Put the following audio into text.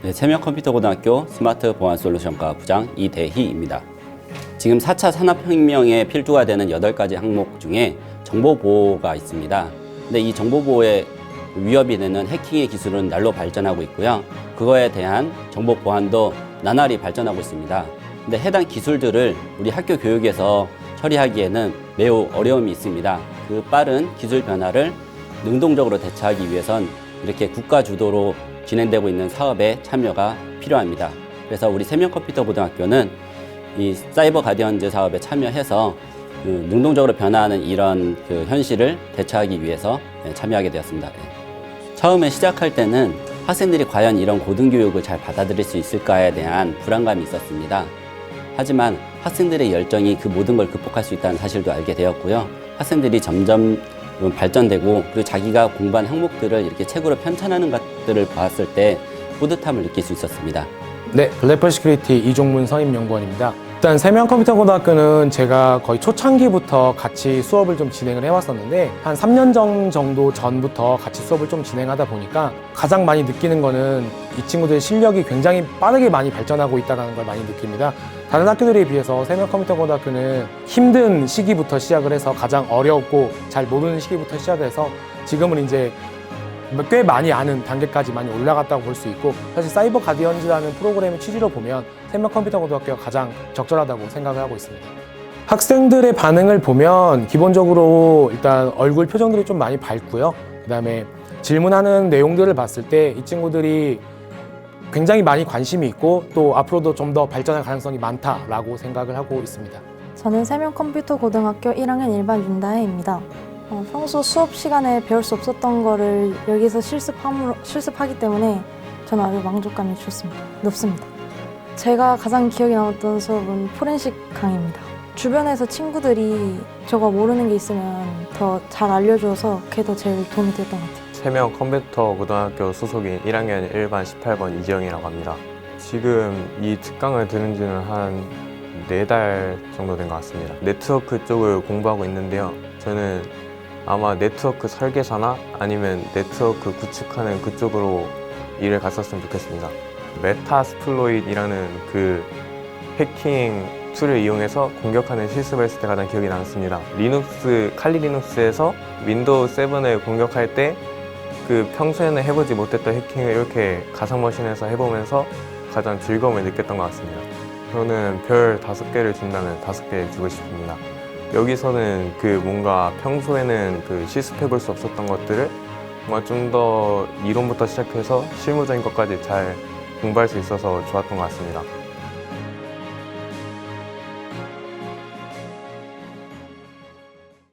네, 세명컴퓨터고등학교 스마트 보안 솔루션과 부장 이대희입니다. 지금 4차 산업혁명의 필두가 되는 8가지 항목 중에 정보보호가 있습니다. 근데 이 정보보호에 위협이 되는 해킹의 기술은 날로 발전하고 있고요. 그거에 대한 정보 보안도 나날이 발전하고 있습니다. 근데 해당 기술들을 우리 학교 교육에서 처리하기에는 매우 어려움이 있습니다. 그 빠른 기술 변화를 능동적으로 대처하기 위해선 이렇게 국가 주도로 진행되고 있는 사업에 참여가 필요합니다. 그래서 우리 세명컴퓨터고등학교는 이 사이버 가디언즈 사업에 참여해서 그 능동적으로 변화하는 이런 그 현실을 대처하기 위해서 네, 참여하게 되었습니다. 네. 처음에 시작할 때는 학생들이 과연 이런 고등교육을 잘 받아들일 수 있을까에 대한 불안감이 있었습니다. 하지만 학생들의 열정이 그 모든 걸 극복할 수 있다는 사실도 알게 되었고요. 학생들이 점점 발전되고 그리고 자기가 공부한 항목들을 이렇게 책으로 편찬하는 것들을 봤을 때 뿌듯함을 느낄 수 있었습니다. 네, 블랙펄 시큐리티 이종문 선임연구원입니다. 일단 세명컴퓨터고등학교는 제가 거의 초창기부터 같이 수업을 좀 진행을 해왔었는데 한 3년 전 정도 전부터 같이 수업을 좀 진행하다 보니까 가장 많이 느끼는 거는 이 친구들의 실력이 굉장히 빠르게 많이 발전하고 있다는 걸 많이 느낍니다. 다른 학교들에 비해서 세명컴퓨터고등학교는 힘든 시기부터 시작을 해서 가장 어렵고 잘 모르는 시기부터 시작해서 지금은 이제 꽤 많이 아는 단계까지 많이 올라갔다고 볼 수 있고 사실 사이버 가디언즈라는 프로그램의 취지로 보면 세명 컴퓨터 고등학교가 가장 적절하다고 생각을 하고 있습니다. 학생들의 반응을 보면 기본적으로 일단 얼굴 표정들이 좀 많이 밝고요. 그다음에 질문하는 내용들을 봤을 때 이 친구들이 굉장히 많이 관심이 있고 또 앞으로도 좀 더 발전할 가능성이 많다라고 생각을 하고 있습니다. 저는 세명 컴퓨터 고등학교 1학년 일반 윤다혜입니다. 어, 평소 수업 시간에 배울 수 없었던 거를 여기서 실습함으로, 실습하기 때문에 저는 아주 만족감이 좋습니다. 높습니다. 제가 가장 기억에 남았던 수업은 포렌식 강의입니다. 주변에서 친구들이 저가 모르는 게 있으면 더 잘 알려줘서 그게 더 제일 도움이 됐던 것 같아요. 세명 컴퓨터 고등학교 소속인 1학년 1반 18번 이지영이라고 합니다. 지금 이 특강을 들은 지는 한 네 달 정도 된 것 같습니다. 네트워크 쪽을 공부하고 있는데요. 저는 아마 네트워크 설계사나 아니면 네트워크 구축하는 그쪽으로 일을 갔었으면 좋겠습니다. 메타스플로이드라는 그 해킹 툴을 이용해서 공격하는 실습을 했을 때 가장 기억이 남습니다. 리눅스, 칼리 리눅스에서 윈도우 7을 공격할 때 그 평소에는 해보지 못했던 해킹을 이렇게 가상머신에서 해보면서 가장 즐거움을 느꼈던 것 같습니다. 저는 별 다섯 개를 준다면 다섯 개 주고 싶습니다. 여기서는 그 뭔가 평소에는 그 실습해 볼 수 없었던 것들을 뭔가 좀 더 이론부터 시작해서 실무적인 것까지 잘 공부할 수 있어서 좋았던 것 같습니다.